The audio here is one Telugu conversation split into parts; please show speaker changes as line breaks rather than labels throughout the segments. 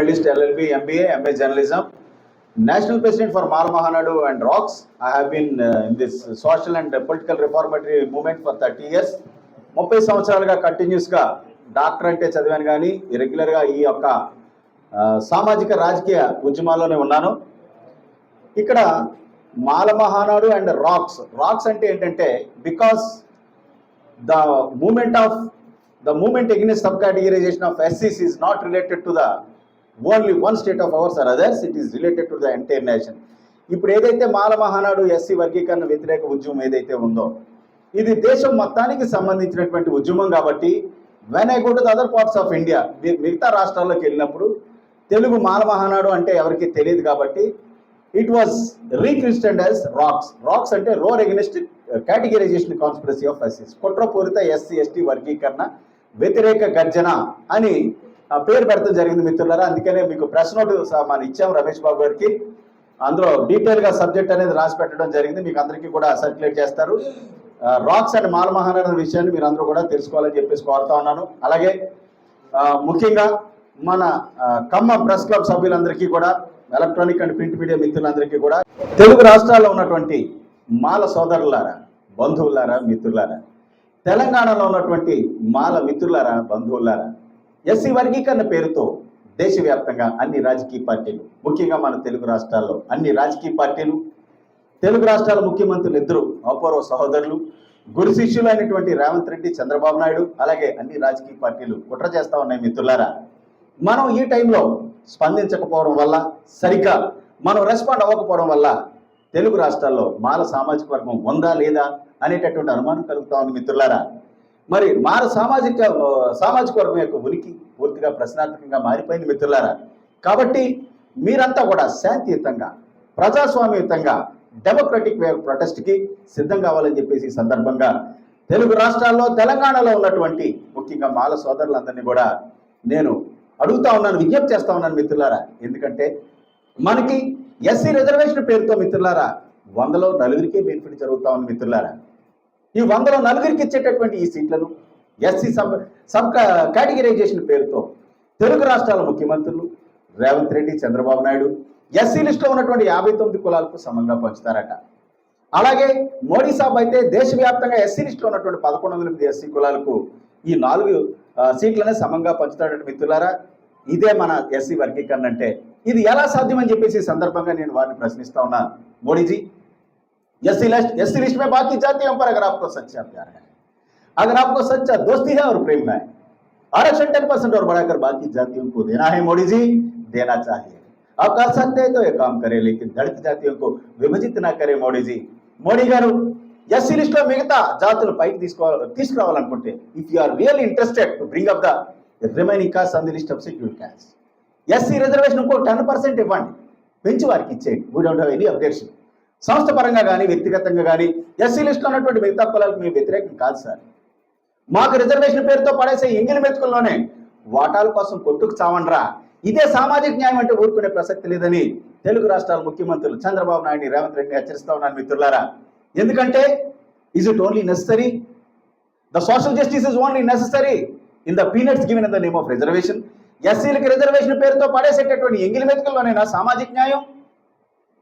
ఫెల్డిస్ట్ LLB MBA MA journalism national president for Mala Mahanadu and rocks I have been in this social and political reformatory movement for thirty years ముప్పై సంవత్సరాలుగా కంటిన్యూస్గా డాక్టర్ అంటే చదివాను కానీ రెగ్యులర్గా ఈ యొక్క సామాజిక రాజకీయ ఉద్యమాల్లోనే ఉన్నాను. ఇక్కడ Mala Mahanadu and rocks rocks అంటే ఏంటంటే because the movement of the movement against sub categorization of ఎస్సీస్ is not related to the only one state of ours or others it is related to the entire nation ఇప్పుడు ఏదైతే మాల మహానాడు ఎస్సీ వర్గీకరణ వ్యతిరేక ఉద్యమం ఏదైతే ఉందో ఇది దేశం మొత్తానికి సంబంధించినటువంటి ఉద్యమం కాబట్టి when I go to the other parts of India మిగతా రాష్ట్రాల్లోకి వెళ్ళినప్పుడు తెలుగు మాల మహానాడు అంటే ఎవరికి తెలియదు కాబట్టి it was rechristened as rocks rocks అంటే roar against categorization conspiracy of ఎస్సీస్ కుట్రపూరిత ఎస్సీ ఎస్టీ వర్గీకరణ వ్యతిరేక గర్జన అని పేరు పెడతాం జరిగింది మిత్రులారా. అందుకనే మీకు ప్రెస్ నోట్ మనం ఇచ్చాం రమేష్ బాబు గారికి. అందులో డీటెయిల్గా సబ్జెక్ట్ అనేది రాసి పెట్టడం జరిగింది. మీకు అందరికీ కూడా సర్క్యులేట్ చేస్తారు. రాక్స్ అండ్ మాల అనే విషయాన్ని మీరు అందరూ కూడా తెలుసుకోవాలని చెప్పేసి కోరుతా ఉన్నాను. అలాగే ముఖ్యంగా మన కమ్మ ఖమ్మం ప్రెస్ క్లబ్ సభ్యులందరికీ కూడా ఎలక్ట్రానిక్ అండ్ ప్రింట్ మీడియా మిత్రులందరికీ కూడా తెలుగు రాష్ట్రాల్లో ఉన్నటువంటి మాల సోదరులారా బంధువులారా మిత్రులారా తెలంగాణలో ఉన్నటువంటి మాల మిత్రులారా బంధువులారా ఎస్సీ వర్గీకరణ పేరుతో దేశవ్యాప్తంగా అన్ని రాజకీయ పార్టీలు ముఖ్యంగా మన తెలుగు రాష్ట్రాల్లో అన్ని రాజకీయ పార్టీలు తెలుగు రాష్ట్రాల ముఖ్యమంత్రులు ఇద్దరు అపూర్వ సహోదరులు గురు శిష్యులైనటువంటి రేవంత్ రెడ్డి చంద్రబాబు నాయుడు అలాగే అన్ని రాజకీయ పార్టీలు కుట్ర చేస్తా ఉన్నాయి మిత్రులారా. మనం ఈ టైంలో స్పందించకపోవడం వల్ల సరిగ్గా మనం రెస్పాండ్ అవ్వకపోవడం వల్ల తెలుగు రాష్ట్రాల్లో మాల సామాజిక వర్గం ఉందా లేదా అనేటటువంటి అనుమానం కలుగుతా ఉంది మిత్రులారా. మరి మార సామాజిక సామాజిక వర్గం యొక్క ఉనికి పూర్తిగా ప్రశ్నార్థకంగా మారిపోయింది మిత్రులారా. కాబట్టి మీరంతా కూడా శాంతియుతంగా ప్రజాస్వామ్యయుతంగా డెమోక్రటిక్ వే ప్రొటెస్ట్కి సిద్ధం కావాలని చెప్పేసి ఈ సందర్భంగా తెలుగు రాష్ట్రాల్లో తెలంగాణలో ఉన్నటువంటి ముఖ్యంగా మాల సోదరులందరినీ కూడా నేను అడుగుతా ఉన్నాను విజ్ఞప్తి చేస్తా ఉన్నాను మిత్రులారా. ఎందుకంటే మనకి ఎస్సీ రిజర్వేషన్ పేరుతో మిత్రులారా వందలో నలుగురికే బెనిఫిట్ జరుగుతా ఉంది మిత్రులారా. ఈ వందలో నలుగురికి ఇచ్చేటటువంటి ఈ సీట్లను ఎస్సీ సబ్ సబ్ కేటగిరైజేషన్ పేరుతో తెలుగు రాష్ట్రాల ముఖ్యమంత్రులు రేవంత్ రెడ్డి చంద్రబాబు నాయుడు ఎస్సీ లిస్టులో ఉన్నటువంటి యాభై తొమ్మిది కులాలకు సమంగా పంచుతారట. అలాగే మోడీ సాబ్ అయితే దేశవ్యాప్తంగా ఎస్సీ లిస్టులో ఉన్నటువంటి పదకొండు వందల ఎనిమిది ఎస్సీ కులాలకు ఈ నాలుగు సీట్లనే సమంగా పంచుతాడట మిత్రులారా. ఇదే మన ఎస్సీ వర్గీకరణ అంటే. ఇది ఎలా సాధ్యమని చెప్పేసి ఈ సందర్భంగా నేను వారిని ప్రశ్నిస్తా ఉన్నా. Modiji. SC list SC list में बाकी जातियों पर अगर आपको सच्चा प्यार है अगर आपको सच्चा दोस्ती है और प्रेम है आरक्षण टेन परसेंट और बढ़ाकर बाकी जातियों को देना है मोदी जी देना चाहिए आप कर सकते हैं तो ये काम करें लेकिन दलित जातियों को विभजित ना करें మోడీ జీ మోడీ గారు ఎస్సీ లిస్ట్ లో మిగతా జాతులు పైకి తీసుకో తీసుకురావాలనుకుంటే if you are real interested to bring up the remaining caste on the list of secure caste SC reservation ఇంకో టెన్ పర్సెంట్ ఇవ్వండి పెంచి వారికి ఇచ్చేయండి we don't have any objection సంస్థ పరంగా కానీ వ్యక్తిగతంగా కానీ ఎస్సీ లిస్టులో ఉన్నటువంటి మిగతా కులాలకు మేము వ్యతిరేకం కాదు సార్. మాకు రిజర్వేషన్ పేరుతో పడేసే ఎంగిలి మెతుకుల్లోనే వాటాల కోసం కొట్టుకు చావండ్రా. ఇదే సామాజిక న్యాయం అంటే ఊరుకునే ప్రసక్తి లేదని తెలుగు రాష్ట్రాల ముఖ్యమంత్రులు చంద్రబాబు నాయుడు రేవంత్ రెడ్డిని హెచ్చరిస్తా ఉన్నాను మిత్రులారా. ఎందుకంటే is it only necessary the social justice is only necessary in the peanuts given in the name of reservation ఎస్సీలకి రిజర్వేషన్ పేరుతో పడేసేటటువంటి ఎంగిలి మెతుకుల్లోనేనా సామాజిక న్యాయం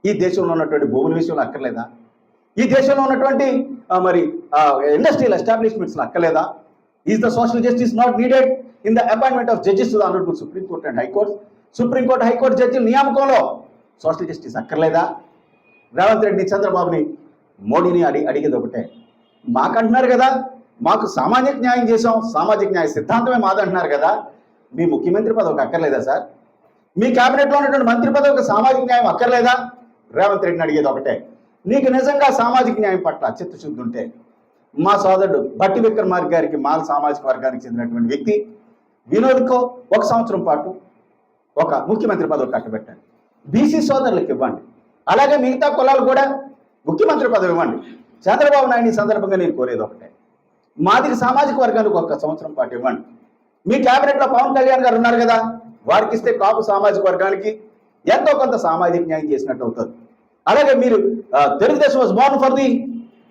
ఈ దేశంలో ఉన్నటువంటి భూముల విషయంలో అక్కర్లేదా? ఈ దేశంలో ఉన్నటువంటి మరి ఇండస్ట్రియల్ ఎస్టాబ్లిష్మెంట్స్ అక్కర్లేదా? Is the social justice not needed in the appointment of judges అన్నట్టు supreme court supreme court and high court supreme court high court జడ్జిల నియామకంలో సోషల్ జస్టిస్ అక్కర్లేదా? రేవంత్ రెడ్డి చంద్రబాబుని మోడీని అడి అడిగేది ఒకటే. మాకంటున్నారు కదా మాకు సామాజిక న్యాయం చేసాం సామాజిక న్యాయ సిద్ధాంతమే మాదంటున్నారు కదా మీ ముఖ్యమంత్రి పదవికి అక్కర్లేదా సార్? మీ కేబినెట్లో ఉన్నటువంటి మంత్రి పదవికి సామాజిక న్యాయం అక్కర్లేదా? రేవంత్ రెడ్డిని అడిగేది ఒకటే. నీకు నిజంగా సామాజిక న్యాయం పట్ల చిత్తశుద్ధి ఉంటే మా సోదరుడు భట్టి విక్రమార్క గారికి మాల సామాజిక వర్గానికి చెందినటువంటి వ్యక్తి వినోద్కో ఒక సంవత్సరం పాటు ఒక ముఖ్యమంత్రి పదవి కట్టబెట్టండి. బీసీ సోదరులకు ఇవ్వండి. అలాగే మిగతా కులాలు కూడా ముఖ్యమంత్రి పదవి ఇవ్వండి. చంద్రబాబు నాయుడు ఈ సందర్భంగా నేను కోరేది ఒకటే. మాదిరి సామాజిక వర్గానికి ఒక సంవత్సరం పాటు ఇవ్వండి. మీ క్యాబినెట్లో పవన్ కళ్యాణ్ గారు ఉన్నారు కదా వారికి ఇస్తే కాపు సామాజిక వర్గానికి ఎంతో కొంత సామాజిక న్యాయం చేసినట్టు అవుతుంది. అలాగే మీరు Telugu Desam was born for the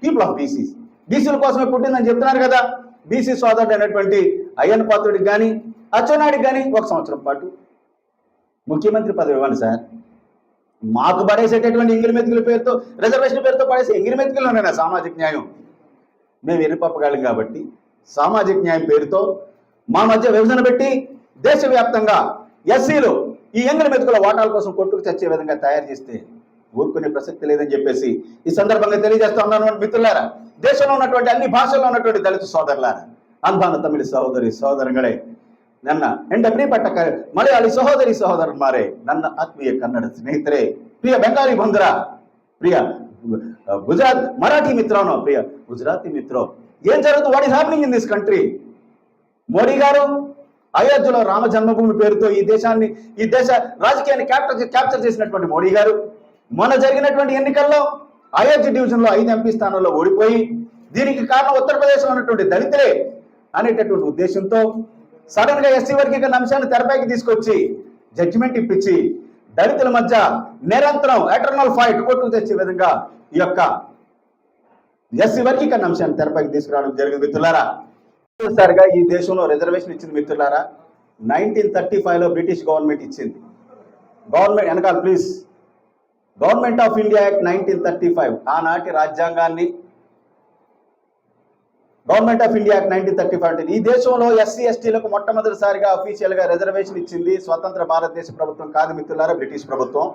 people of BCs బీసీల కోసమే పుట్టిందని చెప్తున్నారు కదా. బీసీ సోదరుడు అయినటువంటి అయ్యన్ పాత్రుడికి కానీ అచ్చెన్నాడికి కానీ ఒక సంవత్సరం పాటు. ముఖ్యమంత్రి పదవి ఇవ్వండి సార్. మాకు పడేసేటటువంటి ఎంగిరిమెతుకుల పేరుతో రిజర్వేషన్ పేరుతో పడేసే ఎంగిరిమెతుకులు ఉన్నాయి సామాజిక న్యాయం. మేము ఎన్నిపప్పగలం కాబట్టి సామాజిక న్యాయం పేరుతో మా మధ్య విభజన పెట్టి దేశవ్యాప్తంగా ఎస్సీలు ఈ ఎంగిన మెతుకుల వాటాల కోసం కొట్టుకు చచ్చే విధంగా తయారు చేస్తే ఊరుకునే ప్రసక్తి లేదని చెప్పేసి ఈ సందర్భంగా తెలియజేస్తా ఉన్నాను మిత్రులారా దేశంలో ఉన్నటువంటి అన్ని భాషల్లో ఉన్నటువంటి దళిత సోదరులారా அன்பான தமிழ் சகோதரி சகோதரங்களே ನನ್ನ ಹೆಂಡ ಪ್ರಿಯಪಟ್ಟ ಮಲಯಾಳಿ ಸಹೋದರಿ ಸಹೋದರನ್ಮಾರೇ ನನ್ನ ಆತ್ಮೀಯ ಕನ್ನಡ ಸ್ನೇಹಿತರೆ ಪ್ರಿಯ ಬೆಂಗಾಲಿ ಬಂಧುರ ಪ್ರಿಯ ಗುಜರಾತ್ ಮರಾಠಿ ಮಿತ್ರನೋ ಪ್ರಿಯ ಗುಜರಾತಿ ಮಿತ್ರೋ ಏನ್ ಜరుగుతుంది what is happening in this country Modi గారు అయోధ్యలో రామ జన్మభూమి పేరుతో ఈ దేశాన్ని ఈ దేశ రాజకీయాన్ని క్యాప్చర్ క్యాప్చర్ చేసినటువంటి మోడీ గారు మొన్న జరిగినటువంటి ఎన్నికల్లో అయోధ్య డివిజన్లో ఐదు ఎంపీ స్థానాల్లో ఓడిపోయి దీనికి కారణం ఉత్తరప్రదేశ్లో ఉన్నటువంటి దళితులే అనేటటువంటి ఉద్దేశంతో సడన్గా ఎస్సీ వర్గీకరణ అంశాన్ని తెరపైకి తీసుకొచ్చి జడ్జిమెంట్ ఇప్పించి దళితుల మధ్య నిరంతరం ఎటర్నల్ ఫైట్ కొట్టుకు తెచ్చే విధంగా ఈ యొక్క ఎస్సీ వర్గీకరణ అంశాన్ని తెరపైకి తీసుకురావడం జరిగింది మిత్రులారా. మొదటిసారిగా ఈ దేశంలో రిజర్వేషన్ ఇచ్చింది మిత్రులారా? నైన్టీన్ థర్టీ లో బ్రిటిష్ గవర్నమెంట్ ఇచ్చింది. గవర్నమెంట్ వెనకాల please government of India act nineteen thirty five ఆనాటి రాజ్యాంగాన్ని government of India act nineteen thirty five ఈ దేశంలో ఎస్సీ ఎస్టీలకు మొట్టమొదటిసారిగా అఫీషియల్గా రిజర్వేషన్ ఇచ్చింది స్వతంత్ర భారతదేశ ప్రభుత్వం కాదు మిత్రులారా బ్రిటిష్ ప్రభుత్వం.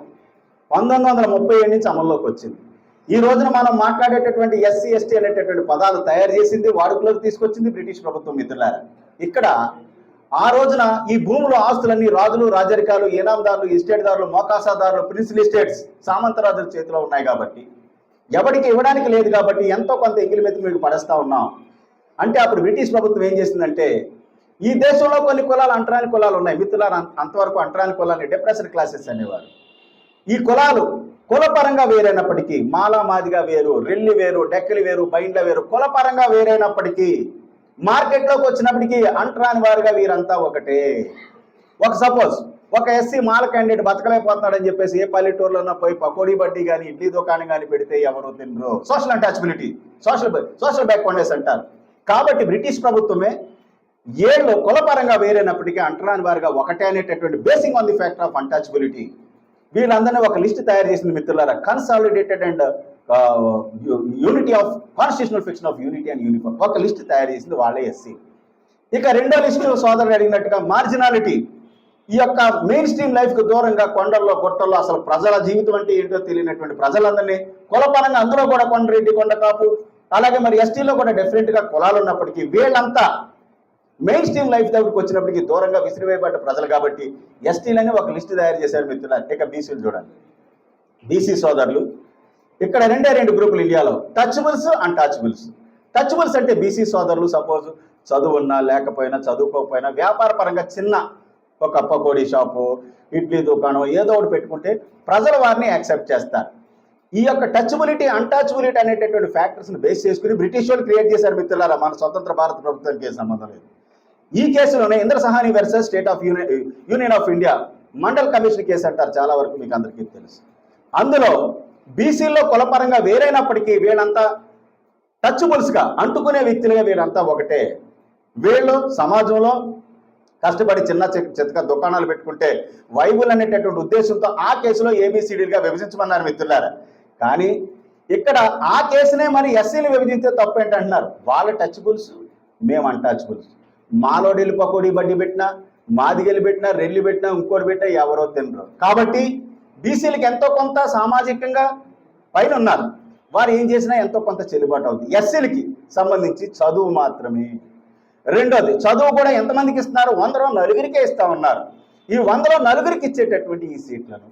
పంతొమ్మిది వందల ముప్పై ఏడు నుంచి అమల్లోకి వచ్చింది. ఈ రోజున మనం మాట్లాడేటటువంటి ఎస్సీ ఎస్టీ అనేటటువంటి పదాలు తయారు చేసింది వాడుకలోకి తీసుకొచ్చింది బ్రిటిష్ ప్రభుత్వం మిత్రులారా. ఇక్కడ ఆ రోజున ఈ భూములు ఆస్తులన్నీ రాజులు రాజరికాలు ఏనాందారులు ఇస్టేట్దారులు మోకాసాదారులు ప్రిన్సిల్ ఎస్టేట్స్ సామంతరాజుల చేతిలో ఉన్నాయి కాబట్టి. ఎవరికి ఇవ్వడానికి లేదు కాబట్టి ఎంతో కొంత ఎంగిలి మీకు పడేస్తా ఉన్నాం. అంటే అప్పుడు బ్రిటిష్ ప్రభుత్వం ఏం చేసిందంటే ఈ దేశంలో కొన్ని కులాలు అంటరాని కులాలు ఉన్నాయి. మిత్రులారు అంతవరకు అంటరాని కులాలని డిప్రెషన్ క్లాసెస్ అనేవారు. ఈ కులాలు కులపరంగా వేరైనప్పటికీ మాలా మాదిగా వేరు రెల్లి వేరు డెక్కలి వేరు బైండ్ల వేరు కులపరంగా వేరైనప్పటికీ మార్కెట్లోకి వచ్చినప్పటికీ అంటరాని వారుగా వీరంతా ఒకటే. ఒక సపోజ్ ఒక ఎస్సీ మాల క్యాండిడేట్ బతకలేకపోతున్నాడని చెప్పేసి ఏ పల్లెటూరులో పోయి పకోడీ బడ్డీ కానీ ఇడ్లీ దుకాణం కానీ పెడితే ఎవరు తినరు? Social untouchability social social backwardness అంటారు. కాబట్టి బ్రిటిష్ ప్రభుత్వమే ఏళ్ళు కులపరంగా వేరైనప్పటికీ అంటరాని వారుగా ఒకటే అనేటటువంటి basing on the factor of untouchability వీళ్ళందరినీ ఒక లిస్ట్ తయారు చేసింది మిత్రులారా. Consolidated and unity of constitutional fiction of unity and uniform ఒక లిస్ట్ తయారు చేసింది వాళ్ళే ఎస్సీ. ఇక రెండో లిస్టు సోదరుడు అడిగినట్టుగా మార్జినాలిటీ ఈ యొక్క మెయిన్ స్ట్రీమ్ లైఫ్కి దూరంగా కొండల్లో గుట్టల్లో అసలు ప్రజల జీవితం అంటే ఏంటో తెలియనటువంటి ప్రజలందరినీ కులపరంగా అందులో కూడా కొండరెడ్డి కొండ కాపు అలాగే మరి ఎస్టీలో కూడా డెఫినెట్గా కులాలు ఉన్నప్పటికీ వీళ్ళంతా మెయిన్ స్ట్రీమ్ లైఫ్ దగ్గరికి వచ్చినప్పటికీ దూరంగా విసిరివేయబడ్డ ప్రజలు కాబట్టి ఎస్టీలని ఒక లిస్ట్ తయారు చేశారు మిత్రులారు ఇక బీసీలు చూడండి. బీసీ సోదరులు. ఇక్కడ రెండే రెండు గ్రూపులు ఇండియాలో. Touchables untouchables. టచ్బుల్స్ అంటే బీసీ సోదరులు సపోజ్ చదువు ఉన్నా లేకపోయినా చదువుకోకపోయినా వ్యాపార పరంగా చిన్న ఒక పకోడీ షాపు ఇడ్లీ దుకాణం ఏదో ఒకటి పెట్టుకుంటే ప్రజలు వారిని యాక్సెప్ట్ చేస్తారు. ఈ యొక్క టచబిలిటీ అన్టచబిలిటీ అనేటటువంటి ఫ్యాక్టర్స్ని బేస్ చేసుకుని బ్రిటిష్ వాళ్ళు క్రియేట్ చేశారు మిత్రులారా. మన స్వతంత్ర భారత ప్రభుత్వానికి ఏ సంబంధం లేదు. ఈ కేసులోనే Indra Sawhney versus state of union union of India Mandal commission case అంటారు చాలా వరకు మీకు అందరికీ తెలుసు. అందులో బీసీల్లో కులపరంగా వేరైనప్పటికీ వీళ్ళంతా టచ్బుల్స్గా అంటుకునే వ్యక్తులుగా వీళ్ళంతా ఒకటే. వీళ్ళు సమాజంలో కష్టపడి చిన్న చితక దుకాణాలు పెట్టుకుంటే వైబుల్ అనేటటువంటి ఉద్దేశంతో ఆ కేసులో ఏబిసిడీలుగా విభజించమన్నారు మిత్రులారా. కానీ ఇక్కడ ఆ కేసునే మరి ఎస్సీలు విభజించే తప్పు ఏంటంటున్నారు వాళ్ళ టచ్బుల్స్ మేము అన్టచబుల్స్ మాలో పకోడీ బడ్డీ పెట్టినా మాదిగెలు పెట్టినా రెల్లి పెట్టినా ఇంకోటి పెట్టినా ఎవరో తినరు. కాబట్టి బీసీలకు ఎంతో కొంత సామాజికంగా పైన ఉన్నారు వారు ఏం చేసినా ఎంతో కొంత చెల్లుబాటు అవుతుంది. ఎస్సీలకి సంబంధించి చదువు మాత్రమే. రెండోది చదువు కూడా ఎంతమందికి ఇస్తున్నారు? వందలో నలుగురికే ఇస్తా ఉన్నారు. ఈ వందలో నలుగురికి ఇచ్చేటటువంటి ఈ సీట్లను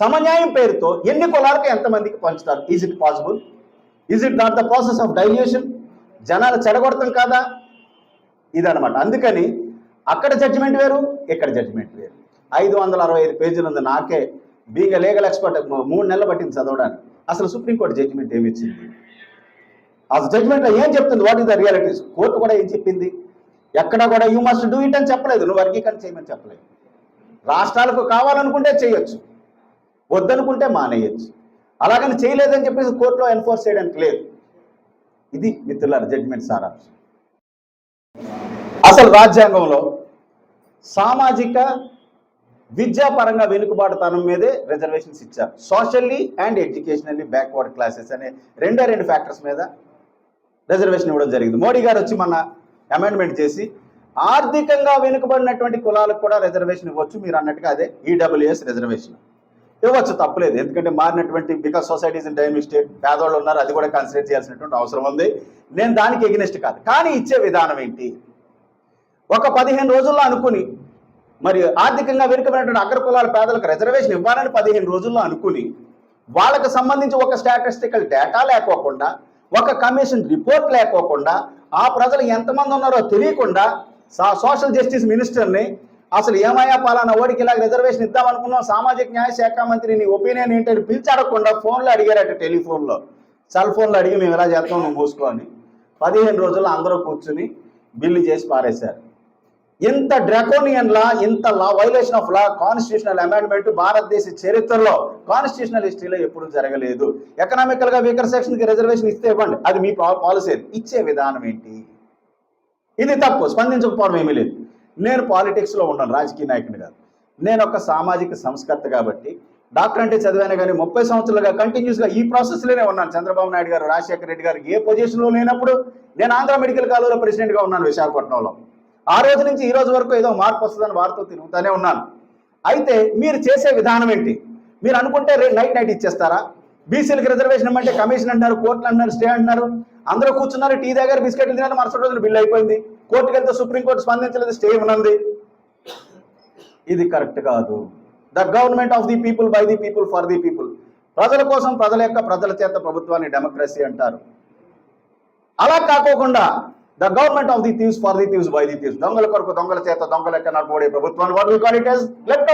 సమన్యాయం పేరుతో ఎన్ని కులాలకు ఎంతమందికి పంచుతారు? Is it possible is it not the process of dilution జనాలు చెడగొడతాం కాదా? ఇదనమాట అందుకని అక్కడ జడ్జిమెంట్ వేరు ఇక్కడ జడ్జిమెంట్ వేరు. ఐదు వందల అరవై ఐదు పేజీలు ఉంది నాకే. బీయింగ్ లీగల్ ఎక్స్పర్ట్ మూడు నెలలు పట్టింది చదవడానికి. అసలు సుప్రీంకోర్టు జడ్జిమెంట్ ఏమి ఇచ్చింది? ఆ జడ్జిమెంట్లో ఏం చెప్తుంది? What is the realities court కూడా ఏం చెప్పింది? ఎక్కడ కూడా యూ మస్ట్ డూ ఇట్ అని చెప్పలేదు. నువ్వు వర్గీకరణ చేయమని చెప్పలేదు. రాష్ట్రాలకు కావాలనుకుంటే చేయొచ్చు. వద్దనుకుంటే మానేయచ్చు. అలాగని చేయలేదని చెప్పేసి కోర్టులో ఎన్ఫోర్స్ చేయడానికి లేదు. ఇది మిత్రుల జడ్జిమెంట్ సారాంశం. అసలు రాజ్యాంగంలో సామాజిక విద్యాపరంగా వెనుకబాటుతనం మీదే రిజర్వేషన్స్ ఇచ్చారు. Socially and educationally backward classes అనే రెండే రెండు ఫ్యాక్టర్స్ మీద రిజర్వేషన్ ఇవ్వడం జరిగింది. మోడీ గారు వచ్చి మన అమెండ్మెంట్ చేసి ఆర్థికంగా వెనుకబడినటువంటి కులాలకు కూడా రిజర్వేషన్ ఇవ్వచ్చు మీరు అన్నట్టుగా అదే ఈడబ్ల్యూఎస్ రిజర్వేషన్ ఇవ్వచ్చు తప్పలేదు. ఎందుకంటే మారినటువంటి because societies in dynamic state పేదవాళ్ళు ఉన్నారు అది కూడా కన్సిడర్ చేయాల్సినటువంటి అవసరం ఉంది. నేను దానికి ఎగ్నెస్ట్ కాదు. కానీ ఇచ్చే విధానం ఏంటి? ఒక పదిహేను రోజుల్లో అనుకుని మరి ఆర్థికంగా వెనుకబడినటువంటి అగ్రకులాల పేదలకు రిజర్వేషన్ ఇవ్వాలని పదిహేను రోజుల్లో అనుకుని వాళ్ళకు సంబంధించి ఒక స్టాటిస్టికల్ డేటా లేకోకుండా ఒక కమిషన్ రిపోర్ట్ లేకోకుండా ఆ ప్రజలు ఎంతమంది ఉన్నారో తెలియకుండా సా- సోషల్ జస్టిస్ మినిస్టర్ని అసలు ఏమయ్యా పాలన ఓడికి ఇలా రిజర్వేషన్ ఇద్దాం అనుకున్నాం సామాజిక న్యాయ శాఖ మంత్రి నీ ఒపీనియన్ ఏంటని పిలిచి అడగకుండా ఫోన్లో అడిగారట టెలిఫోన్లో సెల్ ఫోన్లో అడిగి మేము ఇలా చేస్తాం నువ్వు మూసుకోని పదిహేను రోజుల్లో అందరూ కూర్చుని బిల్లు చేసి పారేశారు. ఇంత డ్రాకోనియన్ లా ఇంత law violation of law constitutional amendment భారతదేశ చరిత్రలో కాన్స్టిట్యూషనల్ హిస్టరీలో ఎప్పుడు జరగలేదు. ఎకనామికల్గా వీకర్ సెక్షన్కి రిజర్వేషన్ ఇస్తే ఇవ్వండి. అది మీ పాలసీ. ఇచ్చే విధానం ఏంటి? ఇది తప్పు. స్పందించకపోవడం ఏమీ లేదు. నేను పాలిటిక్స్లో ఉన్నాను రాజకీయ నాయకుని కాదు. నేను ఒక సామాజిక సంస్కర్త కాబట్టి డాక్టర్ అంటే చదివాను కానీ ముప్పై సంవత్సరాలుగా కంటిన్యూస్గా ఈ ప్రాసెస్లోనే ఉన్నాను. చంద్రబాబు నాయుడు గారు రాజశేఖర రెడ్డి గారు ఏ పొజిషన్లో లేనప్పుడు నేను ఆంధ్ర మెడికల్ కాలేజ్లో ప్రెసిడెంట్గా ఉన్నాను విశాఖపట్నంలో. ఆ రోజు నుంచి ఈ రోజు వరకు ఏదో మార్పు వస్తుందని వారితో తిరుగుతూనే ఉన్నాను. అయితే మీరు చేసే విధానం ఏంటి? మీరు అనుకుంటే రే నైట్ నైట్ ఇచ్చేస్తారా? బీసీలకు రిజర్వేషన్ ఇవ్వమంటే కమిషన్ అంటారు కోర్టులు అంటున్నారు స్టే అంటున్నారు. అందరూ కూర్చున్నారు టీ దగ్గర బిస్కెట్లు తిన్నారు మరుసటి రోజున బిల్ అయిపోయింది. కోర్టుకి వెళ్తే సుప్రీంకోర్టు స్పందించలేదు స్టే ఉన్నది. ఇది కరెక్ట్ కాదు. The government of the people by the people for the people. ప్రజల కోసం ప్రజల యొక్క ప్రజల చేత ప్రభుత్వాన్ని డెమోక్రసీ అంటారు. అలా కాకోకుండా the government of the thieves for the thieves by the thieves దొంగల కొరకు దొంగల చేత దొంగల కన్నా పోడే ప్రభుత్వాన్ని వాడు కాల్ ఇట్ లెట్